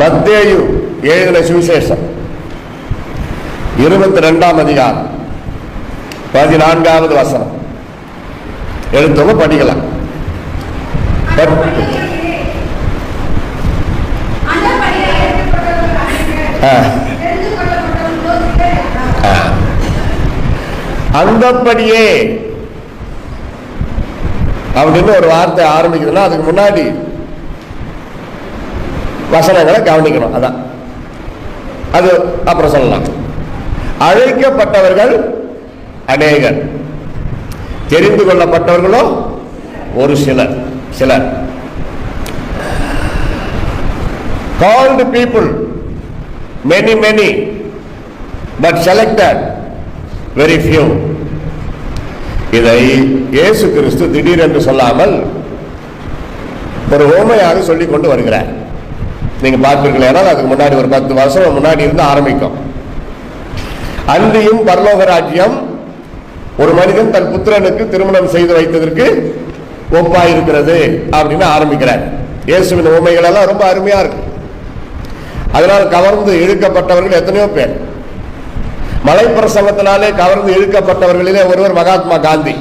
மத்தேயு எழுதின சுவிசேஷம். இருபத்தி ரெண்டாம் அதிகாரம். பதினான்காவது வசனம். எழுத்தவங்க படிக்கலாம். ஆ. அந்தப்படியே அப்படின்னு ஒரு வார்த்தை ஆரம்பிக்குதுன்னா அதுக்கு முன்னாடி வசனங்களை கவனிக்கணும் அதான். அது அப்புறம் சொல்லலாம். அழைக்கப்பட்டவர்கள் அநேகர். தெரிந்து கொள்ளப்பட்டவர்களோ ஒரு சிலர் சிலர். Called people many many but selected very few இதை இயேசு கிறிஸ்து திடீரென்று சொல்லாமல் ஒரு ஓமையாக சொல்லிக் கொண்டு வருகிறார். நீங்கள் பார்ப்பீர்கள் ஏன்னா அதுக்கு முன்னாடி ஒரு பத்து வருஷம் முன்னாடி இருந்து ஆரம்பிக்கும். அன்றியும் பரலோக ராஜ்யம் ஒரு மனிதன் தன் புத்திரனுக்கு திருமணம் செய்து வைத்ததற்கு ஒப்பாயிருக்கிறது அப்படின்னு ஆரம்பிக்கிறார். இயேசுவின் உண்மைகள் எல்லாம் ரொம்ப அருமையா இருக்கு அதனால் கவர்ந்து இழுக்கப்பட்டவர்கள் எத்தனையோ பேர். மலை பிரசங்கத்தினாலே கவர்ந்து இழுக்கப்பட்டவர்களிலே ஒருவர் மகாத்மா காந்தி.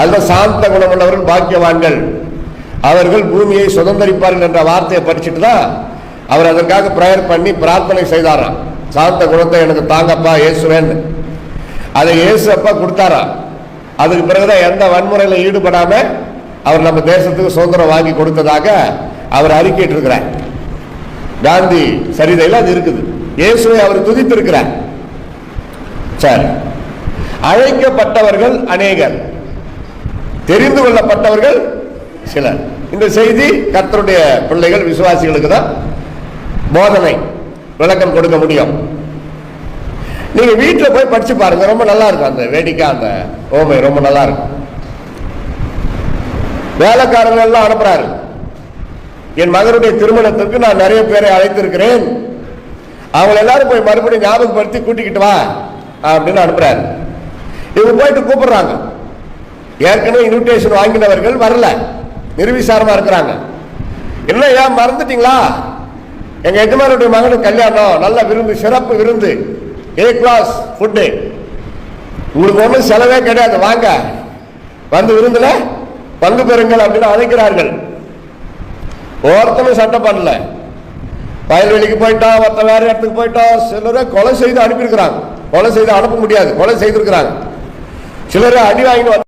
அதுல சாந்த குணமுள்ளவர்கள் பாக்கியவான்கள். அவர்கள் பூமியை சுதந்திரிப்பார்கள் என்ற வார்த்தையை படிச்சுட்டு தான் அவர் அதற்காக ப்ரேயர் பண்ணி பிரார்த்தனை செய்தாராம். சாந்த குணத்தை எனக்கு தாங்கப்பா இயேசுவேன்னு. அதை இயேசு அப்பா கொடுத்தாராம். அதுக்கு பிறகுதான் எந்த வன்முறையில் ஈடுபடாம அவர் நம்ம தேசத்துக்கு சுதந்திரம் வாங்கி கொடுத்ததாக அவர் அறிக்கையிட்டு இருக்கிறார். காந்தி சரிதையில் அது இருக்குது. இயேசுவை அவர் துதித்திருக்கிறார். சரி அழைக்கப்பட்டவர்கள் அநேகர். தெரிந்து கொள்ளப்பட்டவர்கள் சிலர் இந்த செய்தி கர்த்தருடைய பிள்ளைகள் விசுவாசிகளுக்கு தான் போதனை விளக்கம் கொடுக்க முடியும். நீங்க வீட்டில் போய் படிச்சு பாருங்க ரொம்ப நல்லா இருக்கும். அந்த வேடிக்கை அந்த ஓமை ரொம்ப நல்லா இருக்கும். வேலைக்காரங்க எல்லாம் அனுப்புறாரு. என் மகனுடைய திருமணத்துக்கு நான் நிறைய பேரை அழைத்திருக்கிறேன். அவங்க எல்லாரும் போய் மறுபடியும் ஞாபகப்படுத்தி கூட்டிக்கிட்டு வா அப்படின்னு அனுப்புறாரு. இவங்க போயிட்டு கூப்பிடுறாங்க. ஏற்கனவே இன்விடேஷன் வாங்கினவர்கள் வரல. நிர்விசாரமா இருக்கிறாங்க. என்ன ஏன் மறந்துட்டீங்களா? எங்க எஜமானுடைய மகனுக்கு கல்யாணம். நல்ல விருந்து சிறப்பு விருந்து. ஏ கிளாஸ் ஃபுட்டு உங்களுக்கு ஒன்றும் செலவே கிடையாது. வாங்க. வந்து விருந்தில் பங்கு பெறுங்கள் அப்படின்னு அழைக்கிறார்கள். ஒருத்தனும் சட்டம் பண்ணல. வயல்வெளிக்கு போயிட்டான் மற்ற வேற இடத்துக்கு போயிட்டான் சிலரை கொலை செய்து அனுப்பியிருக்கிறாங்க. கொலை செய்து அனுப்ப முடியாது. கொலை செய்திருக்கிறாங்க. சிலரை அடி வாங்கி